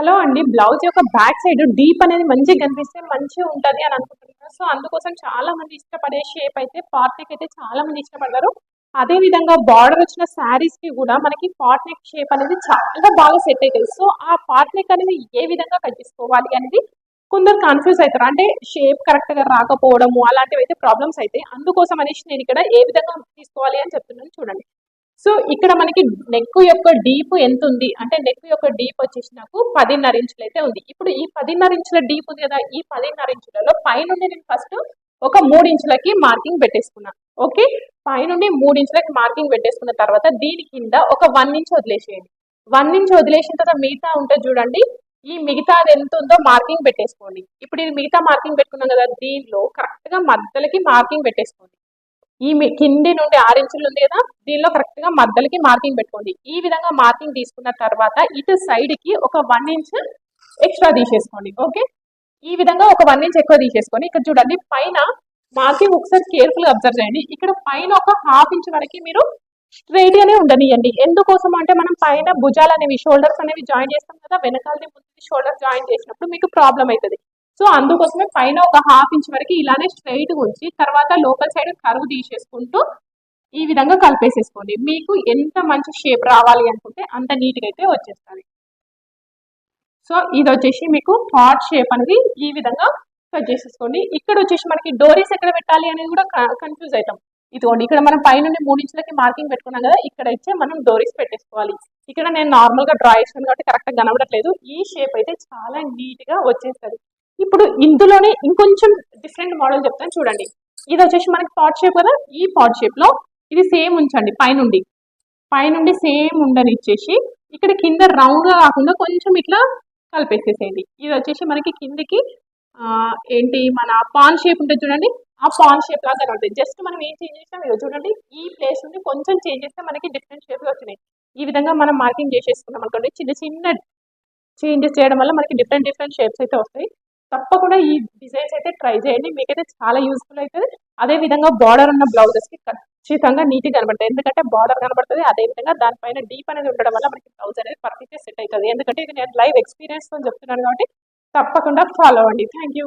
Hello అండి blouse యొక్క back side deep అనేది మంచిగా కనిపిస్తే మంచిగా ఉంటుంది అని అనుకుంటున్నారు సో అందుకోసం చాలా మంది ఇష్టపడే షేప్ అయితే పార్ట్ అయితే చాలా మంది ఇష్టపడతారు. అదే విధంగా బార్డర్ వచ్చిన శారీస్కి కూడా మనకి పార్ట్ నెక్ షేప్ అనేది చాలా బాగా సెట్ అవుతుంది. సో ఆ పార్ట్ నెక్ అనేది ఏ విధంగా కట్ చేసుకోవాలి అనేది కొందరు కన్ఫ్యూజ్ అవుతారు. అంటే షేప్ కరెక్ట్గా రాకపోవడము అలాంటివి అయితే ప్రాబ్లమ్స్ అయితే అందుకోసం అనేసి నేను ఇక్కడ ఏ విధంగా తీసుకోవాలి అని చెప్తున్నాను చూడండి. సో ఇక్కడ మనకి నెక్ యొక్క డీప్ ఎంత ఉంది అంటే నెక్ యొక్క డీప్ వచ్చేసి నాకు పదిన్నర ఇంచులు అయితే ఉంది. ఇప్పుడు ఈ పదిన్నర ఇంచుల డీప్ ఉంది కదా ఈ పదిన్నర ఇంచులలో పైనుండి నేను ఫస్ట్ ఒక మూడు ఇంచులకి మార్కింగ్ పెట్టేసుకున్నా. ఓకే పైనుండి మూడు ఇంచులకి మార్కింగ్ పెట్టేసుకున్న తర్వాత దీని కింద ఒక వన్ ఇంచ్ వదిలేసేయండి. వన్ ఇంచ్ వదిలేసిన తర్వాత మిగతా ఉంటే చూడండి ఈ మిగతాది ఎంత ఉందో మార్కింగ్ పెట్టేసుకోండి. ఇప్పుడు ఇది మిగతా మార్కింగ్ పెట్టుకున్నాం కదా దీనిలో కరెక్ట్గా మధ్యలకి మార్కింగ్ పెట్టేసుకోండి. ఈ మీ- కింది నుండి ఆరు ఇంచులు ఉంది కదా దీనిలో కరెక్ట్గా మధ్యలకి మార్కింగ్ పెట్టుకోండి. ఈ విధంగా మార్కింగ్ తీసుకున్న తర్వాత ఇటు సైడ్కి ఒక వన్ ఇంచ్ ఎక్స్ట్రా తీసేసుకోండి ఓకే ఈ విధంగా ఒక వన్ ఇంచ్ ఎక్కువ తీసేసుకొని ఇక్కడ చూడండి పైన మార్కింగ్ ఒకసారి కేర్ఫుల్గా అబ్జర్వ్ చేయండి. ఇక్కడ పైన ఒక హాఫ్ ఇంచ్ వరకు మీరు స్ట్రైట్ గానే ఉండనియండి. ఎందుకోసం అంటే మనం పైన భుజాలు అనేవి షోల్డర్స్ అనేవి జాయిన్ చేస్తాం కదా వెనకాలని ముందు షోల్డర్ జాయిన్ చేసినప్పుడు మీకు ప్రాబ్లం అవుతుంది. సో అందుకోసమే పైన ఒక హాఫ్ ఇంచ్ వరకు ఇలానే స్ట్రైట్ ఉంచి తర్వాత లోపల సైడ్ కరువు తీసేసుకుంటూ ఈ విధంగా కలిపేసేసుకోండి. మీకు ఎంత మంచి షేప్ రావాలి అనుకుంటే అంత నీట్గా అయితే వచ్చేస్తుంది. సో ఇది వచ్చేసి మీకు హార్ట్ షేప్ అనేది ఈ విధంగా కట్ చేసేసుకోండి. ఇక్కడ వచ్చేసి మనకి డోరీస్ ఎక్కడ పెట్టాలి అనేది కూడా కన్ఫ్యూజ్ అవుతాం. ఇదిగోండి ఇక్కడ మనం పైన మూడు ఇంచులకి మార్కింగ్ పెట్టుకున్నాం కదా ఇక్కడ ఇచ్చే మనం డోరీస్ పెట్టేసుకోవాలి. ఇక్కడ నేను నార్మల్గా డ్రా చేసాను కాబట్టి కరెక్ట్గా కనబడట్లేదు. ఈ షేప్ అయితే చాలా నీట్గా వచ్చేస్తుంది. ఇప్పుడు ఇందులోనే ఇంకొంచెం డిఫరెంట్ మోడల్ చెప్తాను. చూడండి. ఇది వచ్చేసి మనకి పాట్ షేప్ కదా? ఈ పాట్ షేప్లో ఇది సేమ్ ఉంచండి పైనుండి. పైనుండి సేమ్ ఉండని ఇచ్చేసి ఇక్కడ కింద రౌండ్గా కాకుండా కొంచెం ఇట్లా కలిపేసేసేయండి. ఇది వచ్చేసి మనకి కిందికి ఏంటి మన పాన్ షేప్ ఉంటుంది చూడండి. ఆ పాన్ షేప్ లాగా కనబడుతుంది. జస్ట్ మనం ఏం చేంజ్ చేసినాం ఇది చూడండి ఈ ప్లేస్ నుండి కొంచెం చేంజ్ చేస్తే మనకి డిఫరెంట్ షేప్ వచ్చినాయి. ఈ విధంగా మనం మార్కింగ్ చేసేసుకున్నాం అనుకోండి చిన్న చిన్న చేంజెస్ చేయడం వల్ల మనకి డిఫరెంట్ డిఫరెంట్ షేప్స్ అయితే వస్తాయి. తప్పకుండా ఈ డిజైన్స్ అయితే ట్రై చేయండి. మీకైతే చాలా యూస్ఫుల్ అవుతుంది అదే విధంగా బార్డర్ ఉన్న బ్లౌజెస్కి ఖచ్చితంగా నీట్ కనబడుతుంది కనబడతాయి. ఎందుకంటే బార్డర్ కనబడుతుంది. అదే విధంగా దానిపైన డీప్ అనేది ఉండడం వల్ల మనకి బ్లౌజ్ అనేది పర్ఫెక్ట్గా సెట్ అవుతుంది. ఎందుకంటే ఇది నేను లైవ్ ఎక్స్పీరియన్స్ అని చెప్తున్నాను కాబట్టి తప్పకుండా ఫాలో అవ్వండి థ్యాంక్ యూ